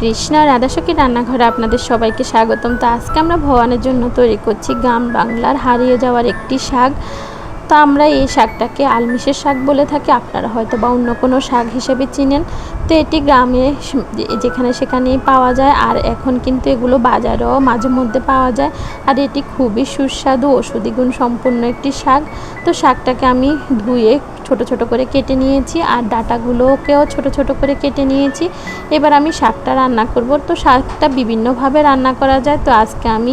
কৃষ্ণ, রাধাসখী রান্নাঘরে আপনাদের সবাইকে স্বাগতম। তো আজকে আমরা ভবানের জন্য তৈরি করছি গ্রাম বাংলার হারিয়ে যাওয়ার একটি শাক। তো আমরা এই শাকটাকে আলমিশের শাক বলে থাকি, আপনারা হয়তো বা অন্য কোনো শাক হিসেবে চিনেন। তো এটি গ্রামে যেখানে সেখানে পাওয়া যায়, আর এখন কিন্তু এগুলো বাজারেও মাঝে মধ্যে পাওয়া যায়। আর এটি খুবই সুস্বাদু ওষুধি গুণ সম্পন্ন একটি শাক। তো শাকটাকে আমি ধুয়ে ছোট ছোট করে কেটে নিয়েছি আর ডাটাগুলোকেও ছোট ছোট করে কেটে নিয়েছি। এবার আমি শাকটা রান্না করব। তো শাকটা বিভিন্নভাবে রান্না করা যায়। তো আজকে আমি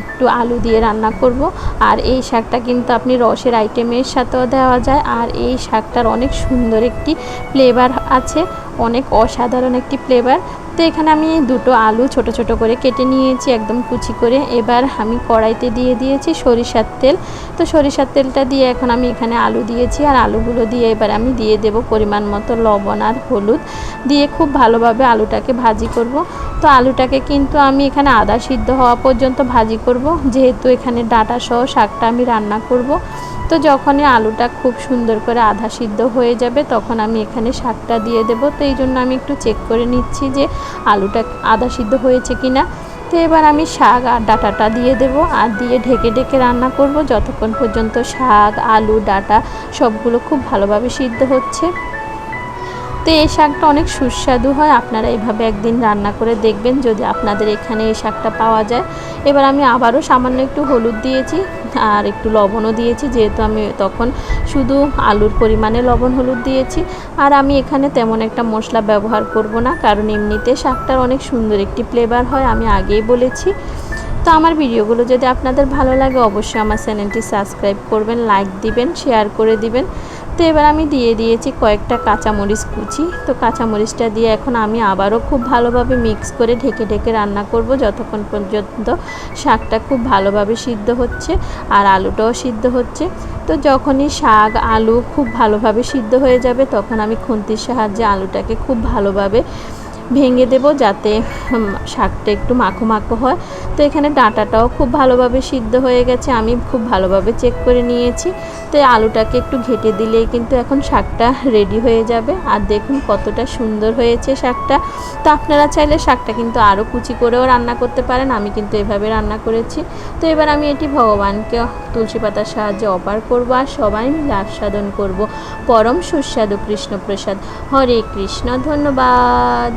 একটু আলু দিয়ে রান্না করব। আর এই শাকটা কিন্তু আপনি রসের আইটেমের সাথেও দেওয়া যায়। আর এই শাকটার অনেক সুন্দর একটি ফ্লেভার আছে। অনেক অসাধারণ একটি ফ্লেভার তো এখানে আমি দুটো আলু ছোট ছোট করে কেটে নিয়েছি, একদম কুচি করে। এবার আমি কড়াইতে দিয়ে দিয়েছি সরিষার তেল। তো সরিষার তেলটা দিয়ে এখন আমি এখানে আলু দিয়েছি। আর আলুগুলো দিয়ে এবার আমি দিয়ে দেব পরিমাণ মতো লবণ আর হলুদ। দিয়ে খুব ভালোভাবে আলুটাকে ভাজি করব। তো আলুটাকে কিন্তু আমি এখানে আদা সিদ্ধ হওয়া পর্যন্ত ভাজি করব। যেহেতু এখানে ডাটা সহ শাকটা আমি রান্না করব। তো যখনই আলুটা খুব সুন্দর করে আধা সিদ্ধ হয়ে যাবে, তখন আমি এখানে শাকটা দিয়ে দেব। তো এই জন্য আমি একটু চেক করে নিচ্ছি যে আলুটা আধা সিদ্ধ হয়েছে কি না তো এবার আমি শাক আর ডাটাটা দিয়ে দেব আর দিয়ে ঢেকে ঢেকে রান্না করব। যতক্ষণ পর্যন্ত শাক, আলু, ডাটা সবগুলো খুব ভালোভাবে সিদ্ধ হচ্ছে। তো এই শাকটা অনেক সুস্বাদু হয়। আপনারা এভাবে একদিন রান্না করে দেখবেন যদি আপনাদের এখানে এই শাকটা পাওয়া যায়। এবার আমি আবারও সামান্য একটু হলুদ দিয়েছি আর একটু লবণও দিয়েছি। যেহেতু আমি তখন শুধু আলুর পরিমাণে লবণ হলুদ দিয়েছি। আর আমি এখানে তেমন একটা মশলা ব্যবহার করব না, কারণ এমনিতে শাকটার অনেক সুন্দর একটি ফ্লেভার হয়, আমি আগেই বলেছি। তো আমার ভিডিওগুলো যদি আপনাদের ভালো লাগে, অবশ্যই আমার চ্যানেলটি সাবস্ক্রাইব করবেন, লাইক দিবেন শেয়ার করে দিবেন। তো এবার আমি দিয়ে দিয়েছি কয়েকটা কাঁচামরিচ কুচি। তো কাঁচামরিচটা দিয়ে এখন আমি আবারও খুব ভালোভাবে মিক্স করে ঢেকে ঢেকে রান্না করব। যতক্ষণ পর্যন্ত শাকটা খুব ভালোভাবে সিদ্ধ হচ্ছে আর আলুটাও সিদ্ধ হচ্ছে। তো যখনই শাক, আলু খুব ভালোভাবে সিদ্ধ হয়ে যাবে, তখন আমি খুন্তির সাহায্যে আলুটাকে খুব ভালোভাবে ভেঙে দেব যাতে শাকটা একটু মাখো মাখো হয়। তো এখানে ডাঁটাটাও খুব ভালোভাবে সিদ্ধ হয়ে গেছে, আমি খুব ভালোভাবে চেক করে নিয়েছি। তো আলুটাকে একটু ঘেটে দিলেই কিন্তু এখন শাকটা রেডি হয়ে যাবে। আর দেখুন কতটা সুন্দর হয়েছে শাকটা। তো আপনারা চাইলে শাকটা কিন্তু আরও কুচি করেও রান্না করতে পারেন, আমি কিন্তু এভাবে রান্না করেছি। তো এবার আমি এটি ভগবানকে তুলসী পাতার সাহায্যে অপার করব আর সবাই মিলে আস্বাদন করব। পরম সুস্বাদু কৃষ্ণপ্রসাদ। হরে কৃষ্ণ, ধন্যবাদ।